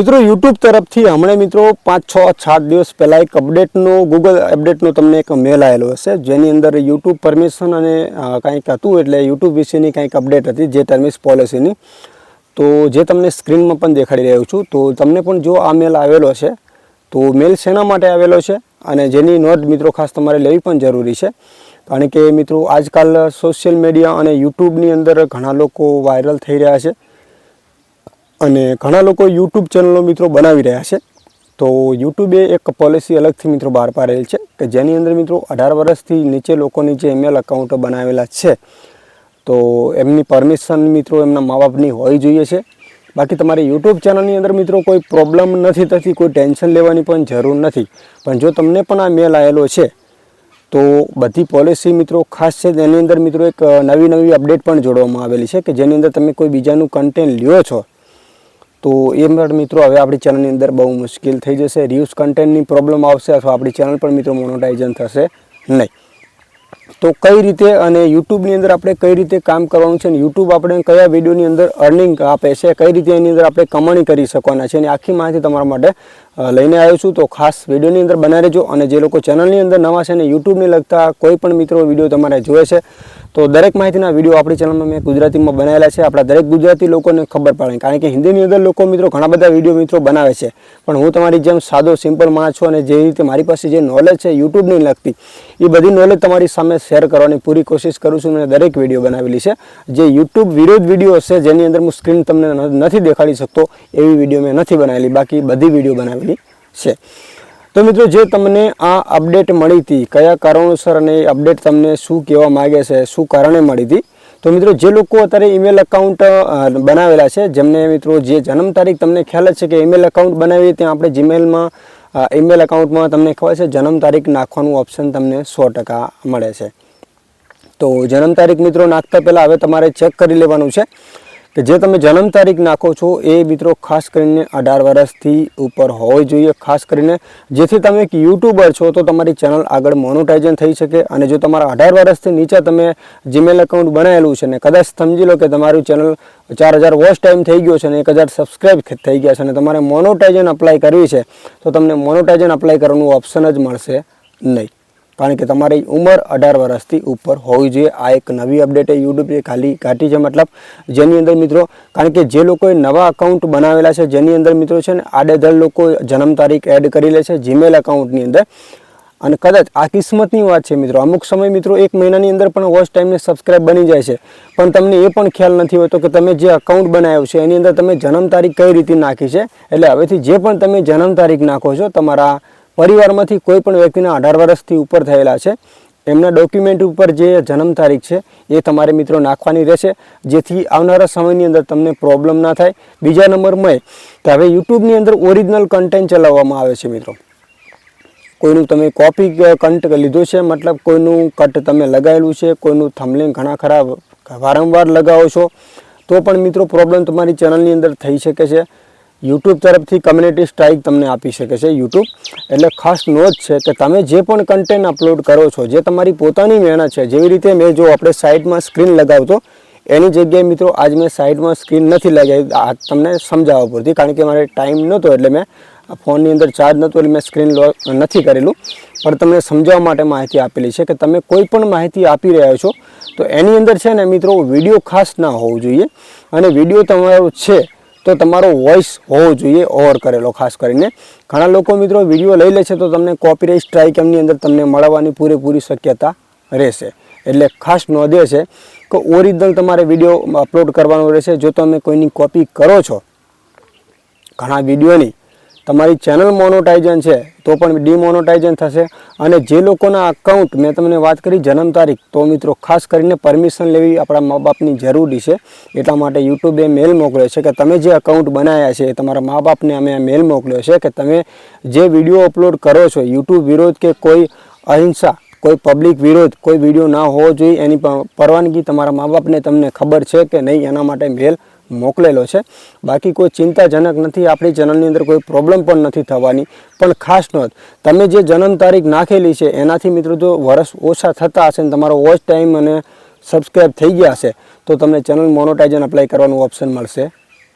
મિત્રો યુટ્યુબ તરફથી હમણાં મિત્રો પાંચ, છ, સાત દિવસ પહેલાં એક અપડેટનો ગૂગલ અપડેટનો તમને એક મેલ આવેલો હશે, જેની અંદર યુટ્યુબ પરમિશન અને કંઈક હતું એટલે યુટ્યુબ વિશેની કંઈક અપડેટ હતી, જે ટર્મિસ પોલિસીની તો જે તમને સ્ક્રીનમાં પણ દેખાડી રહ્યો છું, તો તમને પણ જો આ મેલ આવેલો છે તો મેલ શેના માટે આવેલો છે? અને જેની નોંધ મિત્રો ખાસ તમારે લેવી પણ જરૂરી છે. કારણ કે મિત્રો, આજકાલ સોશિયલ મીડિયા અને યુટ્યુબની અંદર ઘણા લોકો વાયરલ થઈ રહ્યા છે. અને ઘણા લોકો યુટ્યુબ ચેનલો મિત્રો બનાવી રહ્યા છે. તો યુટ્યુબે એક પોલિસી અલગથી મિત્રો બહાર પાડેલ છે કે જેની અંદર મિત્રો અઢાર વર્ષથી નીચે લોકોની જે ઈમેલ અકાઉન્ટો બનાવેલા છે, તો એમની પરમિશન મિત્રો એમના મા બાપની હોવી જોઈએ છે. બાકી તમારી યુટ્યુબ ચેનલની અંદર મિત્રો કોઈ પ્રોબ્લેમ નથી થતી, કોઈ ટેન્શન લેવાની પણ જરૂર નથી. પણ જો તમને પણ આ મેલ આવેલો છે, તો બધી પોલિસી મિત્રો ખાસ છે તેની અંદર મિત્રો એક નવી નવી અપડેટ પણ જોડવામાં આવેલી છે કે જેની અંદર તમે કોઈ બીજાનું કન્ટેન્ટ લ્યો છો તો એ પણ મિત્રો, હવે આપણી ચેનલની અંદર બહુ મુશ્કેલ થઈ જશે. રિયુઝ કન્ટેન્ટની પ્રોબ્લેમ આવશે અથવા આપણી ચેનલ પણ મિત્રો મોનોટાઇઝન થશે નહીં. તો કઈ રીતે અને યુટ્યુબની અંદર આપણે કઈ રીતે કામ કરવાનું છે અને યુટ્યુબ આપણે કયા વિડીયોની અંદર અર્નિંગ આપે છે, કઈ રીતે એની અંદર આપણે કમાણી કરી શકવાના છે અને આખી માહિતી તમારા માટે લઈને આવ્યો છું. તો ખાસ વિડીયોની અંદર બનાવી રહેજો અને જે લોકો ચેનલની અંદર નવા છે અને યુટ્યુબને લગતા કોઈ પણ મિત્રો વીડિયો તમારે જોવે છે, તો દરેક માહિતીના વીડિયો આપણી ચેનલમાં મેં ગુજરાતીમાં બનાવેલા છે. આપણા દરેક ગુજરાતી લોકોને ખબર પડે. કારણ કે હિન્દીની અંદર લોકો મિત્રો ઘણા બધા વીડિયો મિત્રો બનાવે છે. પણ હું તમારી જેમ સાદો સિમ્પલ માણસ છું અને જે રીતે મારી પાસે જે નોલેજ છે યુટ્યુબની લગતી, એ બધી નોલેજ તમારી સામે શેર કરવાની પૂરી કોશિશ કરું છું મેં દરેક વીડિયો બનાવેલી છે. જે યુટ્યુબ વિરોધ વીડિયો છે જેની અંદર હું સ્ક્રીન તમને નથી દેખાડી શકતો, એવી વીડિયો મેં નથી બનાવેલી. બાકી બધી વીડિયો બનાવેલી છે. તો મિત્રો, જે તમને આ અપડેટ મળી હતી, કયા કારણોસર અને એ અપડેટ તમને શું કહેવા માગે છે, શું કારણે મળી હતી? તો મિત્રો, જે લોકો અત્યારે ઈમેલ એકાઉન્ટ બનાવેલા છે, જેમને મિત્રો જે જન્મ તારીખ તમને ખ્યાલ જ છે કે ઈમેલ એકાઉન્ટ બનાવીએ ત્યાં આપણે જીમેલમાં ઈમેલ એકાઉન્ટમાં તમને ખબર છે, જન્મ તારીખ નાખવાનું ઓપ્શન તમને સો ટકા મળે છે. તો જન્મ તારીખ મિત્રો, નાખતા પહેલાં હવે તમારે ચેક કરી લેવાનું છે. કે જે તમે જન્મ તારીખ નાખો છો એ મિત્રો ખાસ કરીને અઢાર વર્ષથી ઉપર હોવી જોઈએ. ખાસ કરીને જેથી તમે એક યુટ્યુબર છો તો તમારી ચેનલ આગળ મોનોટાઇઝન થઈ શકે અને જો તમારા અઢાર વર્ષથી નીચે તમે જીમેલ એકાઉન્ટ બનાવેલું છે ને કદાચ સમજી લો કે તમારું ચેનલ ચાર હજાર વોચ ટાઈમ થઈ ગયો છે અને એક હજાર સબસ્ક્રાઈબ થઈ ગયા છે અને તમારે મોનોટાઇઝન અપ્લાય કરવી છે, તો તમને મોનોટાઇઝન અપ્લાય કરવાનું ઓપ્શન જ મળશે નહીં. કારણ કે તમારી ઉંમર અઢાર વર્ષથી ઉપર હોવી જોઈએ. આ એક નવી અપડેટ યુટ્યુબે ખાલી કાઢી છે. મતલબ જેની અંદર મિત્રો, કારણ કે જે લોકોએ નવા અકાઉન્ટ બનાવેલા છે, જેની અંદર મિત્રો છે ને આડેધડ લોકો જન્મ તારીખ એડ કરી લે છે જીમેલ અકાઉન્ટની અંદર. અને કદાચ આ કિસ્મતની વાત છે મિત્રો. અમુક સમય મિત્રો એક મહિનાની અંદર પણ વોચ ટાઈમને સબસ્ક્રાઇબ બની જાય છે. પણ તમને એ પણ ખ્યાલ નથી હોતો કે તમે જે અકાઉન્ટ બનાવ્યું છે, એની અંદર તમે જન્મ તારીખ કઈ રીતે નાખી છે? એટલે હવેથી જે પણ તમે જન્મ તારીખ નાખો છો, તમારા પરિવારમાંથી કોઈ પણ વ્યક્તિના અઢાર વર્ષથી ઉપર થયેલા છે. એમના ડોક્યુમેન્ટ ઉપર જે જન્મ તારીખ છે, એ તમારે મિત્રો નાખવાની રહેશે. જેથી આવનારા સમયની અંદર તમને પ્રોબ્લેમ ના થાય. બીજા નંબરમાં કે હવે યુટ્યુબની અંદર ઓરિજિનલ કન્ટેન્ટ ચલાવવામાં આવે છે મિત્રો. કોઈનું તમે કોપી કન્ટ લીધું છે, મતલબ કોઈનું કટ તમે લગાવેલું છે, કોઈનું થમલિંગ ઘણા ખરા વારંવાર લગાવો છો, તો પણ મિત્રો પ્રોબ્લેમ તમારી ચેનલની અંદર થઈ શકે છે. યુટ્યુબ તરફથી કમ્યુનિટી સ્ટ્રાઇક તમને આપી શકે છે યુટ્યુબ એટલે ખાસ નોંધ છે કે તમે જે પણ કન્ટેન્ટ અપલોડ કરો છો, જે તમારી પોતાની મહેનત છે, જેવી રીતે મેં જો આપણે સાઇડમાં સ્ક્રીન લગાવતો, એની જગ્યાએ મિત્રો આજ મેં સાઇડમાં સ્ક્રીન નથી લગાવી, આ તમને સમજાવવા પૂરતી, કારણ કે મારે ટાઈમ નહોતો એટલે મેં ફોનની અંદર ચાર્જ નહોતો એટલે મેં સ્ક્રીન લો નથી કરેલું. પણ તમને સમજાવવા માટે માહિતી આપેલી છે કે તમે કોઈ પણ માહિતી આપી રહ્યા છો, તો એની અંદર છે ને મિત્રો વીડિયો ખાસ ના હોવો જોઈએ. અને વીડિયો તમારો છે તો તમારો વોઇસ હોવો જોઈએ ઓવર કરેલો, ખાસ કરીને. ઘણા લોકો મિત્રો વીડિયો લઈ લે છે તો તમને કોપીરાઇટ સ્ટ્રાઇક એમની અંદર તમને મળવાની પૂરેપૂરી શક્યતા રહેશે. એટલે ખાસ નોંધે છે કે ઓરિજિનલ તમારે વીડિયો અપલોડ કરવાનો રહેશે. જો તમે કોઈની કોપી કરો છો, ઘણા વિડીયોની તમારી ચેનલ મોનોટાઇઝન છે, તો પણ ડીમોનોટાઇઝન થશે. અને જે લોકોના અકાઉન્ટ મેં તમને વાત કરી જન્મ તારીખ, તો મિત્રો ખાસ કરીને પરમિશન લેવી આપણા મા બાપની જરૂરી છે. એટલા માટે યુટ્યુબે મેલ મોકલ્યો છે કે તમે જે અકાઉન્ટ બનાવ્યા છે એ તમારા મા બાપને અમે મેલ મોકલ્યો છે કે તમે જે વીડિયો અપલોડ કરો છો યુટ્યુબ વિરોધ કે કોઈ અહિંસા, કોઈ પબ્લિક વિરોધ, કોઈ વીડિયો ના હોવો જોઈએ, એની પરવાનગી તમારા મા બાપને તમને ખબર છે કે નહીં, એના માટે મેલ મોકલેલો છે. બાકી કોઈ ચિંતાજનક નથી, આપણી ચેનલની અંદર કોઈ પ્રોબ્લેમ પણ નથી થવાની. પણ ખાસ નોંધ, તમે જે જન્મ તારીખ નાખેલી છે, એનાથી મિત્રો જો વર્ષ ઓછા થતા હશે ને તમારો વોચ ટાઈમ અને સબસ્ક્રાઈબ થઈ ગયા હશે, તો તમને ચેનલ મોનોટાઇઝન એપ્લાય કરવાનું ઓપ્શન મળશે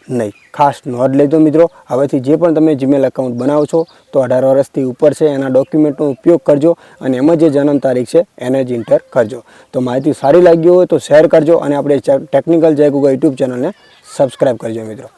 નહીં. ખાસ નોંધ લેજો મિત્રો, હવેથી જે પણ તમે જીમેલ એકાઉન્ટ બનાવો છો, તો અઢાર વર્ષથી ઉપર છે, એના ડોક્યુમેન્ટનો ઉપયોગ કરજો અને એમાં જે જન્મ તારીખ છે, એને જ ઇન્ટર કરજો. તો માહિતી સારી લાગી હોય તો શેર કરજો અને આપણે ટેકનિકલ જય ગૂગલ યુટ્યુબ ચેનલને સબસ્ક્રાઈબ કરજો મિત્રો.